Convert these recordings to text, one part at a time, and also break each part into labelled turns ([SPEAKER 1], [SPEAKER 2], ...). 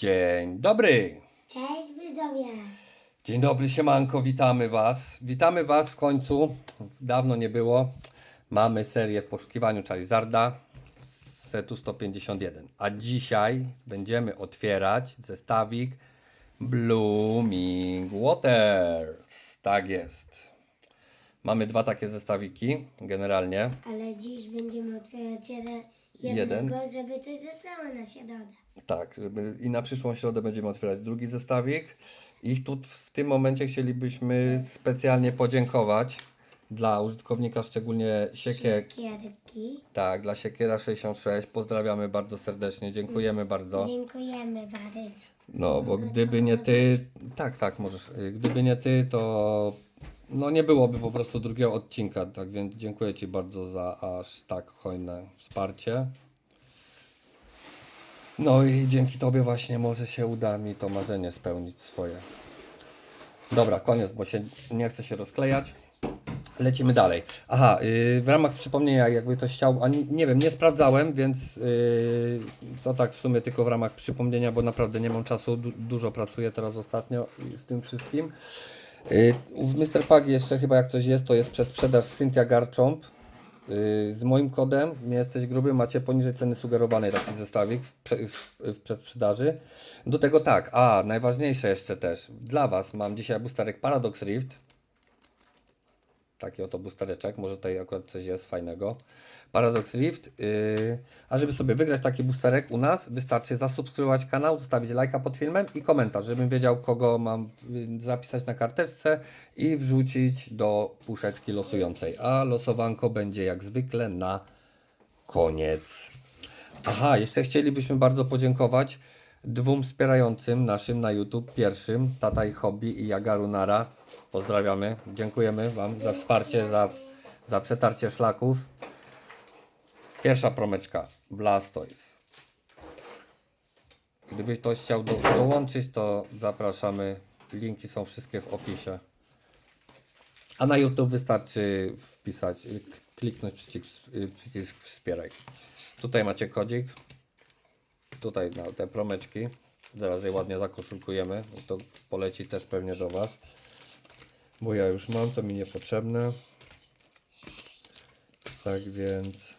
[SPEAKER 1] Dzień dobry.
[SPEAKER 2] Cześć widzowie!
[SPEAKER 1] Dzień dobry, siemanko, witamy Was. Witamy Was w końcu. Dawno nie było. Mamy serię w poszukiwaniu Charizarda z setu 151. A dzisiaj będziemy otwierać zestawik Blooming Waters. Tak jest. Mamy dwa takie zestawiki generalnie.
[SPEAKER 2] Ale dziś będziemy otwierać jeden,
[SPEAKER 1] Jeden.
[SPEAKER 2] jednego, żeby coś zostało na środę.
[SPEAKER 1] Tak, żeby i na przyszłą środę będziemy otwierać drugi zestawik. I tu w tym momencie chcielibyśmy specjalnie podziękować dla użytkownika, szczególnie Siekie,
[SPEAKER 2] Siekierki.
[SPEAKER 1] tak, dla Siekiera 66. Pozdrawiamy bardzo serdecznie, dziękujemy bardzo.
[SPEAKER 2] Dziękujemy bardzo.
[SPEAKER 1] No, bo gdyby nie ty, tak, tak, możesz. Gdyby nie ty, to no nie byłoby po prostu drugiego odcinka, tak więc dziękuję Ci bardzo za aż tak hojne wsparcie. No i dzięki Tobie właśnie może się uda mi to marzenie spełnić swoje. Dobra, koniec, bo się nie chcę się rozklejać. Lecimy dalej. Aha, yy, w ramach przypomnienia, jakby ktoś chciał, a nie, nie wiem, nie sprawdzałem, więc yy, to tak w sumie tylko w ramach przypomnienia, bo naprawdę nie mam czasu, du dużo pracuję teraz ostatnio z tym wszystkim. Yy, w Mr. Pug jeszcze chyba jak coś jest, to jest przedsprzedaż Cynthia Garchomp. Yy, z moim kodem, nie jesteś gruby, macie poniżej ceny sugerowanej taki zestawik w, w, w przedsprzedaży. Do tego tak, a najważniejsze jeszcze też, dla Was mam dzisiaj boosterek Paradox Rift, taki oto boostereczek, może tutaj akurat coś jest fajnego. Paradox Rift, yy, a żeby sobie wygrać taki boosterek u nas, wystarczy zasubskrybować kanał, zostawić lajka pod filmem i komentarz, żebym wiedział kogo mam yy, zapisać na karteczce i wrzucić do puszeczki losującej. A losowanko będzie jak zwykle na koniec. Aha, jeszcze chcielibyśmy bardzo podziękować dwóm wspierającym naszym na YouTube. Pierwszym, Tata i Hobby i Jagaru Nara. Pozdrawiamy. Dziękujemy Wam za wsparcie, za, za przetarcie szlaków. Pierwsza promeczka, Blastoise. Gdyby ktoś chciał do, dołączyć, to zapraszamy. Linki są wszystkie w opisie. A na YouTube wystarczy wpisać, kliknąć przycisk, przycisk wspieraj. Tutaj macie kodzik. Tutaj na te promeczki. Zaraz je ładnie zakoszulkujemy. To poleci też pewnie do Was. Bo ja już mam, to mi niepotrzebne. Tak więc.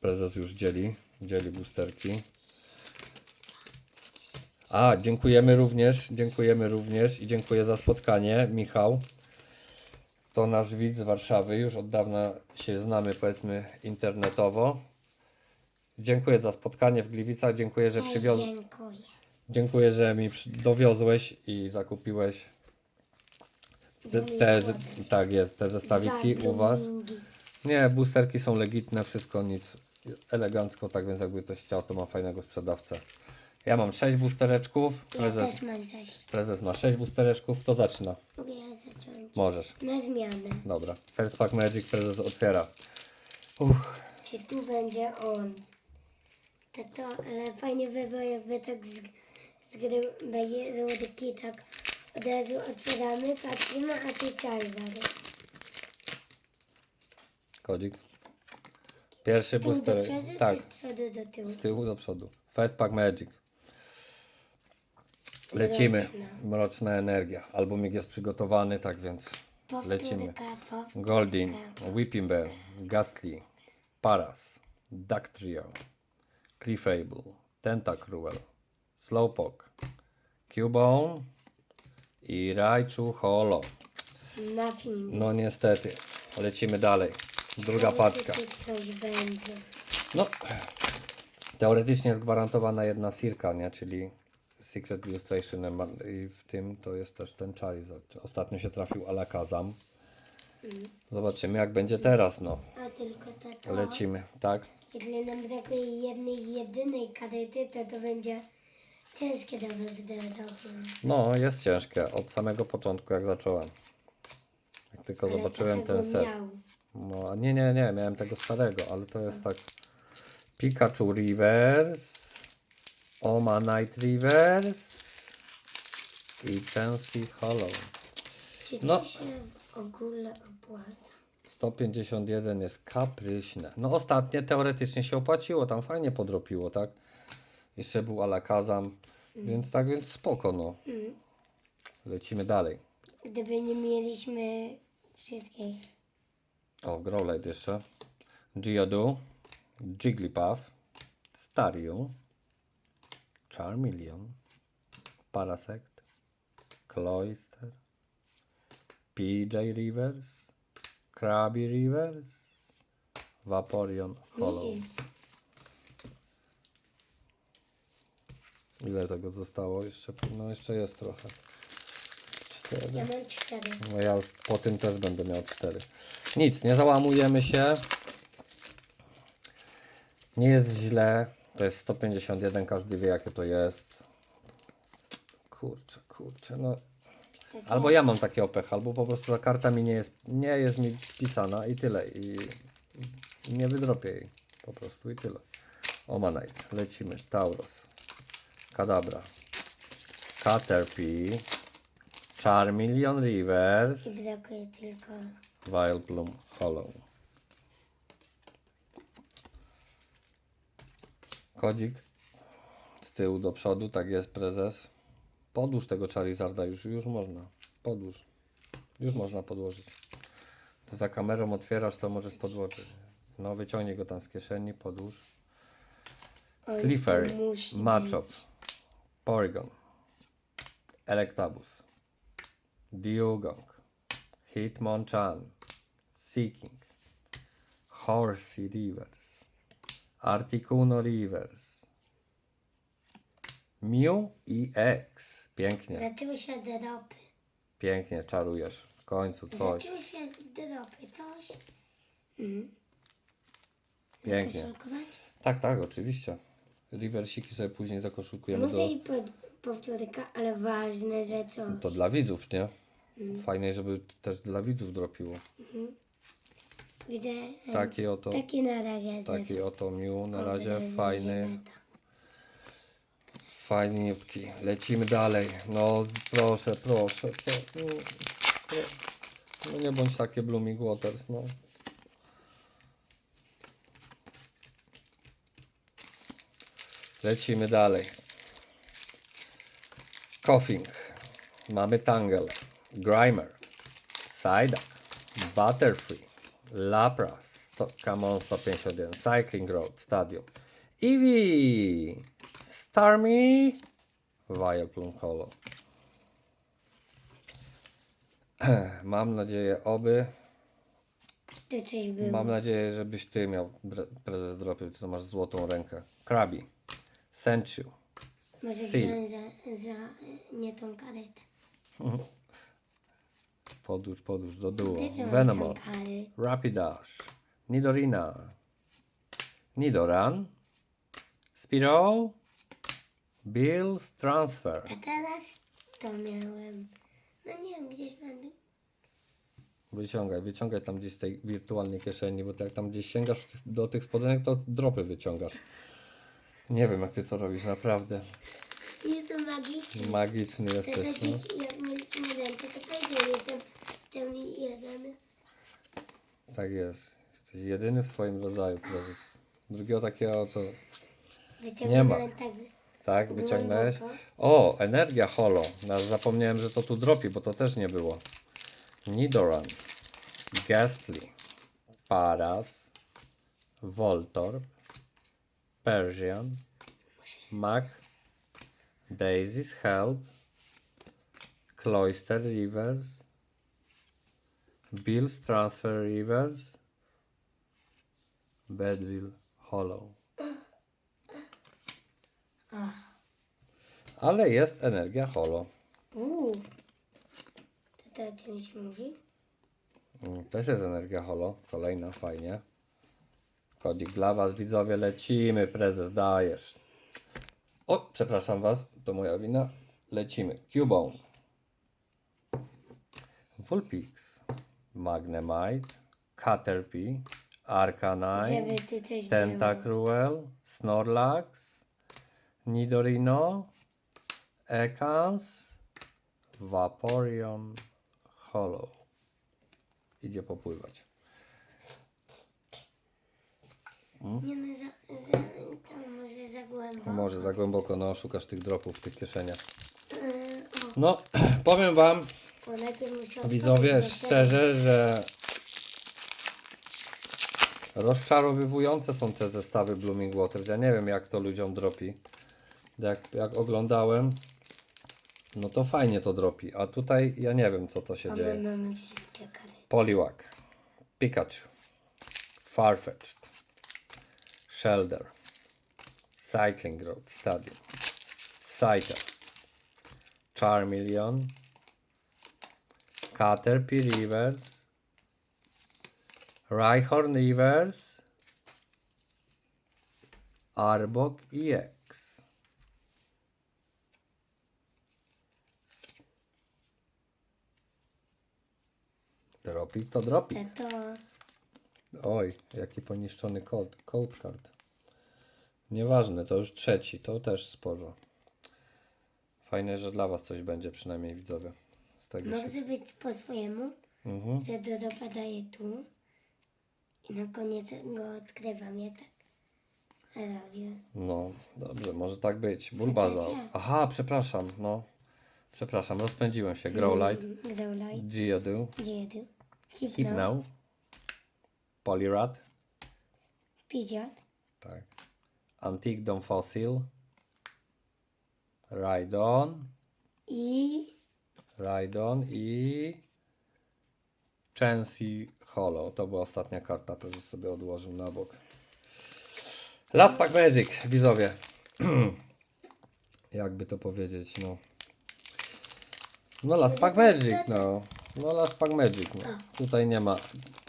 [SPEAKER 1] Prezes już dzieli, dzieli boosterki. A, dziękujemy również, dziękujemy również i dziękuję za spotkanie, Michał. To nasz widz z Warszawy, już od dawna się znamy, powiedzmy, internetowo. Dziękuję za spotkanie w Gliwicach, dziękuję, że przywiózł.
[SPEAKER 2] dziękuję.
[SPEAKER 1] Dziękuję, że mi przy- dowiozłeś i zakupiłeś te, te, z- tak jest, te zestawiki u Was. Nie, boosterki są legitne, wszystko nic elegancko, tak więc jakby ktoś chciał, to ma fajnego sprzedawcę. Ja mam 6 boostereczków,
[SPEAKER 2] Ja
[SPEAKER 1] prezes,
[SPEAKER 2] też mam sześć.
[SPEAKER 1] prezes ma 6 boostereczków, to zaczyna.
[SPEAKER 2] Mogę ja zacząć?
[SPEAKER 1] Możesz.
[SPEAKER 2] Na zmianę.
[SPEAKER 1] Dobra. First Pack Magic prezes otwiera. Uff,
[SPEAKER 2] Czy tu będzie on? To to, ale fajnie by było jakby tak z, z gry złotki tak od razu otwieramy, patrzymy, a tu Charizard.
[SPEAKER 1] kodzik. Pierwszy
[SPEAKER 2] tyłu do
[SPEAKER 1] booster.
[SPEAKER 2] przodu,
[SPEAKER 1] Tak,
[SPEAKER 2] z przodu do tyłu?
[SPEAKER 1] z tyłu do przodu. First Pack Magic. Lecimy.
[SPEAKER 2] Mroczna.
[SPEAKER 1] Mroczna energia. Albumik jest przygotowany, tak więc lecimy.
[SPEAKER 2] Powtórka, powtórka.
[SPEAKER 1] Goldin, Whipping Bear, Ghastly, Paras, Duck Trio, Clefable, Tentacruel, Slowpoke, Cubone i Raichu Holo.
[SPEAKER 2] Muffin.
[SPEAKER 1] No niestety, lecimy dalej. Druga paczka.
[SPEAKER 2] coś będzie.
[SPEAKER 1] No, teoretycznie jest gwarantowana jedna Sirka, nie? Czyli Secret Illustration i w tym to jest też ten Charizard. Ostatnio się trafił Alakazam. Zobaczymy jak będzie teraz, no.
[SPEAKER 2] A tylko to.
[SPEAKER 1] Lecimy, tak?
[SPEAKER 2] Jeśli nam brakuje jednej, jedynej karty, to to będzie ciężkie do wybrania.
[SPEAKER 1] No, jest ciężkie. Od samego początku, jak zacząłem. Jak tylko
[SPEAKER 2] Ale
[SPEAKER 1] zobaczyłem ten set.
[SPEAKER 2] Miał.
[SPEAKER 1] No, nie, nie, nie, miałem tego starego, ale to jest tak. Pikachu Reverse, Oma Night Reverse i Chansey Hollow.
[SPEAKER 2] Czy to
[SPEAKER 1] No.
[SPEAKER 2] się w ogóle opłaca?
[SPEAKER 1] 151 jest kapryśne. No ostatnie teoretycznie się opłaciło, tam fajnie podropiło, tak? Jeszcze był Alakazam, więc tak więc spoko, no. Lecimy dalej.
[SPEAKER 2] Gdyby nie mieliśmy wszystkich.
[SPEAKER 1] O, Growlite jeszcze. Geodude, Jigglypuff, Staryu, Charmeleon, Parasect, Cloyster, PJ Rivers, Krabby Rivers, Vaporeon Hollow.
[SPEAKER 2] Nic.
[SPEAKER 1] Ile tego zostało? Jeszcze, no jeszcze jest trochę. Cztery.
[SPEAKER 2] Ja mam cztery.
[SPEAKER 1] No ja już po tym też będę miał cztery. Nic, nie załamujemy się. Nie jest źle. To jest 151, każdy wie jakie to jest. Kurczę, kurczę, no. Albo ja mam takie opech, albo po prostu ta karta mi nie jest, nie jest mi pisana i tyle. I, nie wydropię jej. Po prostu i tyle. Omanite, lecimy. Tauros, Kadabra, Caterpie, Charmeleon Rivers,
[SPEAKER 2] I brakuje tylko.
[SPEAKER 1] Vileplume Hollow. Kodzik z tyłu do przodu, tak jest prezes. Podłóż tego Charizarda, już, już można. Podłóż. Już można podłożyć. To za kamerą otwierasz, to możesz podłożyć. No, wyciągnij go tam z kieszeni, podłóż.
[SPEAKER 2] Oj,
[SPEAKER 1] Clefairy,
[SPEAKER 2] musi
[SPEAKER 1] Machop,
[SPEAKER 2] być.
[SPEAKER 1] Porygon, Electabuzz, Diugong, Hitmonchan, Seeking, Horsey Rivers, Articuno Rivers, Mew i X. Pięknie,
[SPEAKER 2] Zaczęły się dropy.
[SPEAKER 1] pięknie, czarujesz. W końcu coś.
[SPEAKER 2] Zaczęły się dropy. Coś. Mhm.
[SPEAKER 1] Pięknie. Tak, tak, oczywiście. Riversiki sobie później zakoszukujemy
[SPEAKER 2] Może
[SPEAKER 1] do...
[SPEAKER 2] i pod, powtórka, ale ważne, że co?
[SPEAKER 1] To dla widzów, nie? Fajnie, żeby też dla widzów dropiło.
[SPEAKER 2] Widzę. e,
[SPEAKER 1] Taki oto-
[SPEAKER 2] Taki na razie.
[SPEAKER 1] Taki oto Mew na razie, fajny. Fajniutki. Lecimy dalej. No proszę, proszę, co? No, nie bądź takie Blooming Waters, no. Lecimy dalej. Coughing. Mamy Tangle, Grimer, Psyduck, Butterfree, Lapras, sto, Camon 151, Cycling Road, Stadium, Eevee, Starmie, Vileplume Hollow. Mam nadzieję, oby,
[SPEAKER 2] Tu coś było.
[SPEAKER 1] mam nadzieję, żebyś ty miał prezes dropy, ty to masz złotą rękę. Krabi, Senchu,
[SPEAKER 2] Może
[SPEAKER 1] Si.
[SPEAKER 2] wziąłem za, za nie tą karetę.
[SPEAKER 1] podłóż, podłóż do duo, Venomoth. Rapidash, Nidorina, Nidoran, Spiro, Bills Transfer.
[SPEAKER 2] A teraz to miałem. No nie wiem, gdzieś będę.
[SPEAKER 1] Wyciągaj, wyciągaj tam gdzieś z tej wirtualnej kieszeni, bo jak tam gdzieś sięgasz do tych spodenek, to dropy wyciągasz. Nie wiem jak ty to robisz, naprawdę.
[SPEAKER 2] Jest to magiczne.
[SPEAKER 1] Magiczny
[SPEAKER 2] To
[SPEAKER 1] jesteś, no.
[SPEAKER 2] gdzieś jak mieliśmy rękę, to powiedział jestem ten jeden.
[SPEAKER 1] Tak jest. Jesteś jedyny w swoim rodzaju prezes. Drugiego takiego to...
[SPEAKER 2] Wyciągnąłem tak.
[SPEAKER 1] Tak, wyciągnąłeś?
[SPEAKER 2] Głęboko.
[SPEAKER 1] O, energia holo. No, zapomniałem, że to tu dropi, bo to też nie było. Nidoran, Ghastly, Paras, Voltorb, Persian, Mac, Daisy's Help, Cloister Rivers, Bill's Transfer Rivers, Bedville Hollow. Ale jest energia holo.
[SPEAKER 2] Uuu. To to o czymś mówi?
[SPEAKER 1] Mm, Też jest energia holo. Kolejna, fajnie. Kodzik dla Was, widzowie, lecimy. Prezes, dajesz. O, przepraszam Was, to moja wina. Lecimy. Cubone. Vulpix. Magnemite. Caterpie. Arcanine.
[SPEAKER 2] Żeby ty też było.
[SPEAKER 1] Tentacruel, Snorlax, Nidorino, Ekans, Vaporeon, Hollow. Idzie popływać.
[SPEAKER 2] Nie no, za, za, to może za głęboko.
[SPEAKER 1] Może za głęboko, no szukasz tych dropów w tych kieszeniach.
[SPEAKER 2] Yy,
[SPEAKER 1] No, powiem wam, widzowie, szczerze, że rozczarowywujące są te zestawy Blooming Waters. Ja nie wiem, jak to ludziom dropi. Jak, jak oglądałem, no to fajnie to dropi. A tutaj ja nie wiem, co to się
[SPEAKER 2] A
[SPEAKER 1] dzieje.
[SPEAKER 2] my mamy wszystkie karty.
[SPEAKER 1] Poliwag, Pikachu, Farfetch'd, Shelder, Cycling Road Stadium, Scyther, Charmeleon, Caterpie Rivers, Rhyhorn Rivers, Arbok EX. Dropi to dropi.
[SPEAKER 2] Te to
[SPEAKER 1] Oj, jaki poniszczony kod, code card. Nieważne, to już trzeci, to też sporo. Fajne, że dla Was coś będzie, przynajmniej widzowie. Z tego się...
[SPEAKER 2] może być po swojemu.
[SPEAKER 1] Mhm.
[SPEAKER 2] że to dopadaje tu. I na koniec go odkrywam, ja tak robię.
[SPEAKER 1] No, dobrze, może tak być. Bulbaza.
[SPEAKER 2] ja.
[SPEAKER 1] Aha, przepraszam, no. Przepraszam, rozpędziłem się. Growlite,
[SPEAKER 2] Growlite,
[SPEAKER 1] Geodude,
[SPEAKER 2] Geodude, Hypno,
[SPEAKER 1] Hypno, Poliwrath,
[SPEAKER 2] Pidgeot,
[SPEAKER 1] tak. Antigdon Fossil, Rhydon,
[SPEAKER 2] i
[SPEAKER 1] Rhydon i Chansey Hollow. To była ostatnia karta, prezes sobie odłożył na bok. Last Pack Magic, widzowie. Jakby to powiedzieć, no. No Last Pack Magic, no. No Last Pack Magic, no. Tutaj nie ma,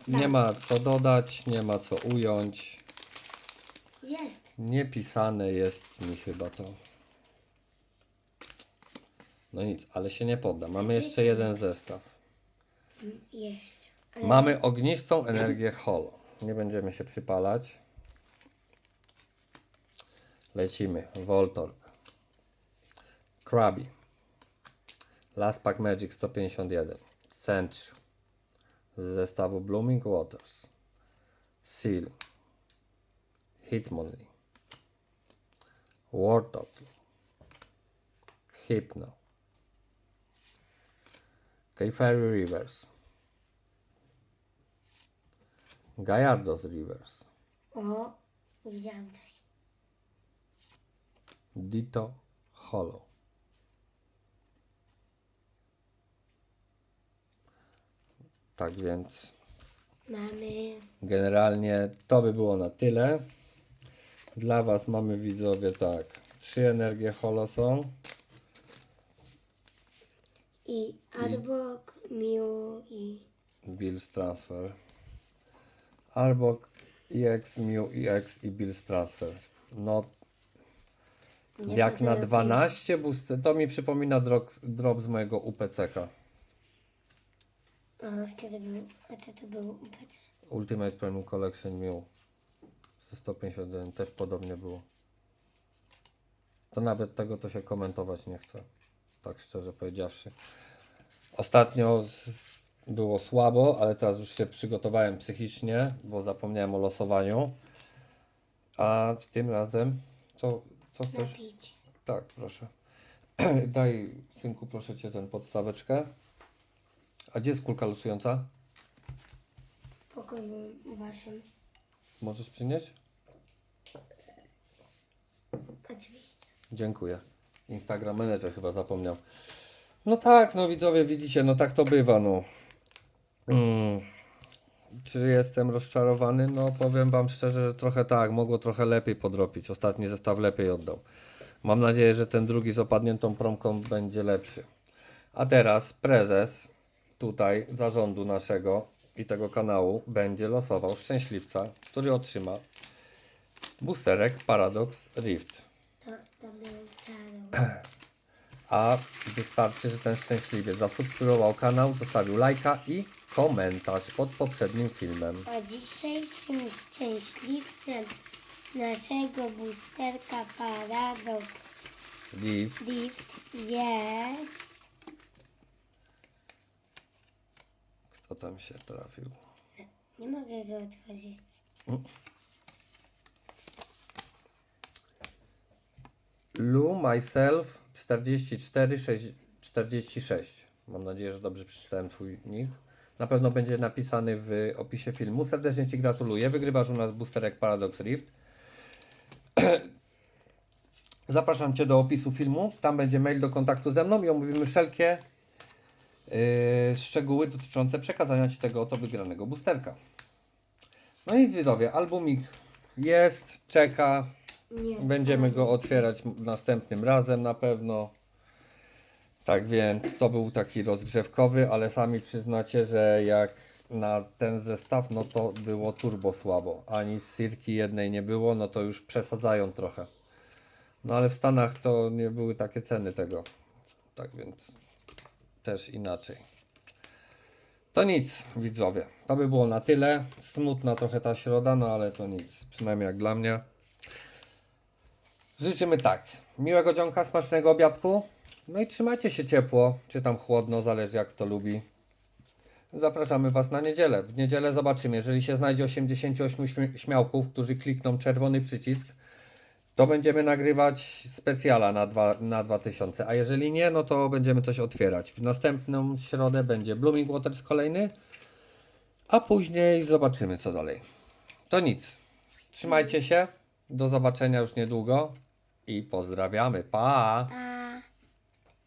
[SPEAKER 1] nie ma co dodać, nie ma co ująć.
[SPEAKER 2] jest.
[SPEAKER 1] Niepisane jest mi chyba to. No nic, ale się nie podda. Mamy jeszcze jeden zestaw.
[SPEAKER 2] Jeszcze. Ale
[SPEAKER 1] Mamy ognistą energię holo. Nie będziemy się przypalać. Lecimy. Voltorb. Krabby. Last Pack Magic 151. Senchu. Z zestawu Blooming Waters. Seal. Hitmonlee. Warthog. Hypno. Kayfairy Rivers. Gallardos Rivers.
[SPEAKER 2] o, widziałam coś.
[SPEAKER 1] Ditto Hollow. Tak więc
[SPEAKER 2] Mamy
[SPEAKER 1] generalnie to by było na tyle. Dla Was mamy widzowie tak. Trzy energie holo są.
[SPEAKER 2] i Arbok, Mew i
[SPEAKER 1] Bills Transfer. Arbok, EX, Mew, EX i Bills Transfer. No
[SPEAKER 2] Nie
[SPEAKER 1] jak na
[SPEAKER 2] bardzo
[SPEAKER 1] 12 booster, to mi przypomina drop, drop z mojego UPCK.
[SPEAKER 2] O, wtedy był, a co to był UPC?
[SPEAKER 1] Ultimate Premium Collection Mew ze 151 też podobnie było. To nawet tego to się komentować nie chce. Tak szczerze powiedziawszy. Ostatnio było słabo, ale teraz już się przygotowałem psychicznie, bo zapomniałem o losowaniu. A tym razem co, co chcesz?
[SPEAKER 2] Napić.
[SPEAKER 1] Tak, proszę. Daj synku proszę cię ten podstaweczkę. A gdzie jest kulka losująca?
[SPEAKER 2] W pokoju waszym.
[SPEAKER 1] Możesz przynieść?
[SPEAKER 2] Oczywiście.
[SPEAKER 1] Dziękuję. Instagram Manager chyba zapomniał. No tak, no widzowie, widzicie, no tak to bywa, no. Mm. Czy jestem rozczarowany? No powiem Wam szczerze, że trochę tak, mogło trochę lepiej podrobić. Ostatni zestaw lepiej oddał. Mam nadzieję, że ten drugi z opadniętą promką będzie lepszy. A teraz prezes tutaj zarządu naszego i tego kanału będzie losował szczęśliwca, który otrzyma boosterek Paradox Rift.
[SPEAKER 2] To, to był czarą.
[SPEAKER 1] A wystarczy, że ten szczęśliwiec zasubskrybował kanał, zostawił lajka i komentarz pod poprzednim filmem.
[SPEAKER 2] A dzisiejszym szczęśliwcem naszego boosterka Paradox
[SPEAKER 1] Liv,
[SPEAKER 2] Lift jest
[SPEAKER 1] Kto tam się trafił?
[SPEAKER 2] Nie mogę go otworzyć.
[SPEAKER 1] Mm. Lu Myself 44646. Mam nadzieję, że dobrze przeczytałem Twój nick. Na pewno będzie napisany w opisie filmu. Serdecznie Ci gratuluję. Wygrywasz u nas boosterek Paradox Rift. Zapraszam Cię do opisu filmu. Tam będzie mail do kontaktu ze mną i omówimy wszelkie yy, szczegóły dotyczące przekazania Ci tego oto wygranego boosterka. No nic widzowie, albumik jest, czeka.
[SPEAKER 2] Nie.
[SPEAKER 1] Będziemy go otwierać następnym razem na pewno. Tak więc to był taki rozgrzewkowy, ale sami przyznacie, że jak na ten zestaw, no to było turbo słabo. Ani z Sirki jednej nie było, no to już przesadzają trochę. No ale w Stanach to nie były takie ceny tego. Tak więc też inaczej. To nic, widzowie. To by było na tyle. Smutna trochę ta środa, no ale to nic. Przynajmniej jak dla mnie. Życzymy tak. Miłego dzionka, smacznego obiadku. No i trzymajcie się ciepło, czy tam chłodno, zależy jak kto lubi. Zapraszamy Was na niedzielę. W niedzielę zobaczymy. Jeżeli się znajdzie 88 śmi- śmiałków, którzy klikną czerwony przycisk, to będziemy nagrywać specjala na, dwa, na 2000. A jeżeli nie, no to będziemy coś otwierać. W następną środę będzie Blooming Waters kolejny, a później zobaczymy co dalej. To nic. Trzymajcie się. Do zobaczenia już niedługo i pozdrawiamy. Pa!
[SPEAKER 2] Pa.